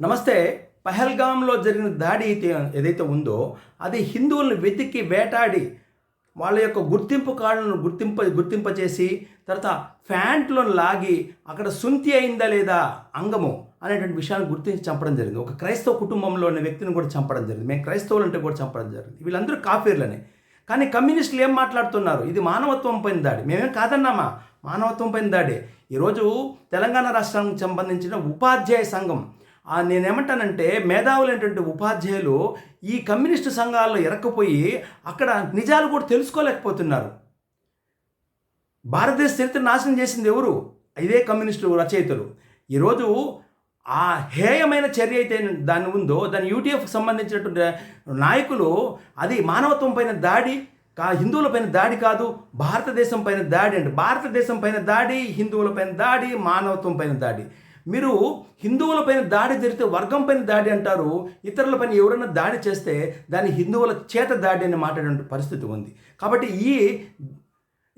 నమస్తే పహల్గామ్లో జరిగిన దాడి అయితే ఏదైతే ఉందో అది హిందువులను వెతికి వేటాడి వాళ్ళ యొక్క గుర్తింపు కార్డులను గుర్తింప గుర్తింపచేసి తర్వాత ఫ్యాంట్లను లాగి అక్కడ సుంతి అయిందా లేదా అంగము అనేటువంటి విషయాన్ని గుర్తించి చంపడం జరిగింది. ఒక క్రైస్తవ కుటుంబంలో ఉన్న వ్యక్తిని కూడా చంపడం జరిగింది. మేము క్రైస్తవులు అంటే కూడా చంపడం జరిగింది. వీళ్ళందరూ కాఫీర్లనే. కానీ కమ్యూనిస్టులు ఏం మాట్లాడుతున్నారు? ఇది మానవత్వం పైన దాడి. మేమేం కాదన్నామా? మానవత్వం పైన దాడి. ఈరోజు తెలంగాణ రాష్ట్రానికి సంబంధించిన ఉపాధ్యాయ సంఘం నేనేమంటానంటే మేధావులైనటువంటి ఉపాధ్యాయులు ఈ కమ్యూనిస్టు సంఘాల్లో ఎరక్కపోయి అక్కడ నిజాలు కూడా తెలుసుకోలేకపోతున్నారు. భారతదేశ చరిత్ర నాశనం చేసింది ఎవరు? ఇదే కమ్యూనిస్టు రచయితలు. ఈరోజు ఆ హేయమైన చర్య అయితే దాని ఉందో దాని యూటీఎఫ్కి సంబంధించినటువంటి నాయకులు అది మానవత్వం పైన దాడి కా హిందువుల పైన దాడి కాదు భారతదేశం పైన దాడి అంటే భారతదేశం పైన దాడి హిందువుల పైన దాడి మానవత్వం పైన దాడి. మీరు హిందువుల పైన దాడి జరిగితే వర్గం పైన దాడి అంటారు ఇతరుల పైన ఎవరైనా దాడి చేస్తే దాన్ని హిందువుల చేత దాడి అని మాట్లాడే పరిస్థితి ఉంది. కాబట్టి ఈ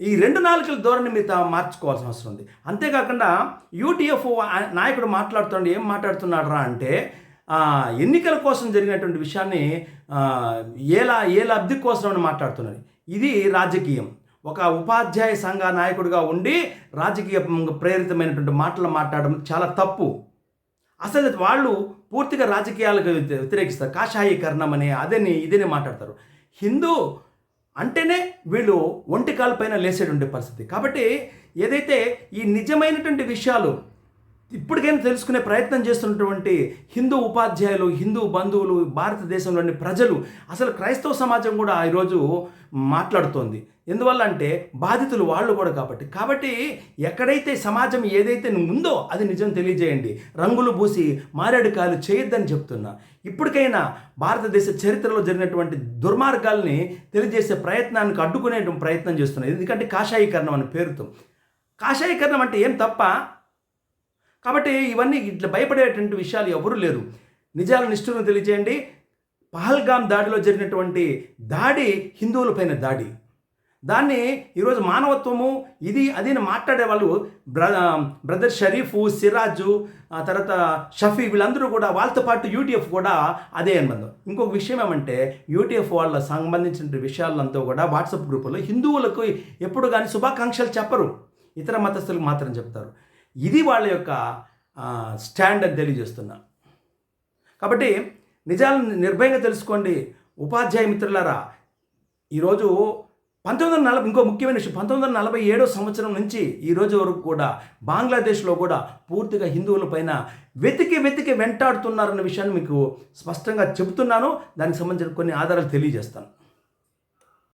ఈ రెండు నాలుగుల ధోరణి మీరు మార్చుకోవాల్సిన అవసరం ఉంది. అంతేకాకుండా యూటీఎఫ్ఓ నాయకుడు మాట్లాడుతుండే ఏం మాట్లాడుతున్నాడరా అంటే ఎన్నికల కోసం జరిగినటువంటి విషయాన్ని ఏలా ఏ లబ్ధి కోసం అని మాట్లాడుతున్నది ఇది రాజకీయం. ఒక ఉపాధ్యాయ సంఘ నాయకుడిగా ఉండి రాజకీయ ప్రేరితమైనటువంటి మాటలు మాట్లాడడం చాలా తప్పు. అసలు వాళ్ళు పూర్తిగా రాజకీయాలకు వ్యతిరేకిస్తారు. కాషాయీకరణం అనే అదని ఇదని మాట్లాడతారు. హిందూ అంటేనే వీళ్ళు ఒంటి కాలు లేసేటువంటి పరిస్థితి. కాబట్టి ఏదైతే ఈ నిజమైనటువంటి విషయాలు ఇప్పటికైనా తెలుసుకునే ప్రయత్నం చేస్తున్నటువంటి హిందూ ఉపాధ్యాయులు హిందూ బంధువులు భారతదేశంలోని ప్రజలు అసలు క్రైస్తవ సమాజం కూడా ఈరోజు మాట్లాడుతోంది. ఎందువల్ల అంటే బాధితులు వాళ్ళు కూడా కాబట్టి. కాబట్టి ఎక్కడైతే సమాజం ఏదైతే ఉందో అది నిజం తెలియజేయండి. రంగులు పూసి మారేడుకాయలు చేయొద్దని చెప్తున్నా. ఇప్పటికైనా భారతదేశ చరిత్రలో జరిగినటువంటి దుర్మార్గాల్ని తెలియజేసే ప్రయత్నానికి అడ్డుకునే ప్రయత్నం చేస్తున్నాయి ఎందుకంటే కాషాయీకరణం అనే పేరుతో. కాషాయీకరణం అంటే ఏం తప్ప కాబట్టి ఇవన్నీ ఇట్లా భయపడేటువంటి విషయాలు ఎవరూ లేరు. నిజాల నిష్ఠులను తెలియజేయండి పహల్గామ్ దాడిలో జరిగినటువంటి దాడి హిందువులపైన దాడి. దాన్ని ఈరోజు మానవత్వము ఇది అది మాట్లాడే వాళ్ళు బ్ర బ్రదర్ షరీఫు సిరాజు తర్వాత షఫీ వీళ్ళందరూ కూడా వాళ్ళతో పాటు యూటీఎఫ్ కూడా అదే అనుబంధం ఇంకొక విషయం ఏమంటే యూటీఎఫ్ వాళ్ళ సంబంధించిన విషయాలంతా కూడా వాట్సాప్ గ్రూపులో హిందువులకు ఎప్పుడు కానీ శుభాకాంక్షలు చెప్పరు. ఇతర మతస్థులకు మాత్రం చెప్తారు. ఇది వాళ్ళ యొక్క స్టాండ్ అని తెలియజేస్తున్నా. కాబట్టి నిజాలను నిర్భయంగా తెలుసుకోండి. ఉపాధ్యాయ మిత్రులారా ఈరోజు పంతొమ్మిది వందల నలభై ఇంకో ముఖ్యమైన విషయం పంతొమ్మిది వందల నలభై ఏడో సంవత్సరం నుంచి ఈ రోజు వరకు కూడా బంగ్లాదేశ్లో కూడా పూర్తిగా హిందువుల పైన వెతికి వెతికి వెంటాడుతున్నారన్న విషయాన్ని మీకు స్పష్టంగా చెబుతున్నాను. దానికి సంబంధించిన కొన్ని ఆధారాలు తెలియజేస్తాను.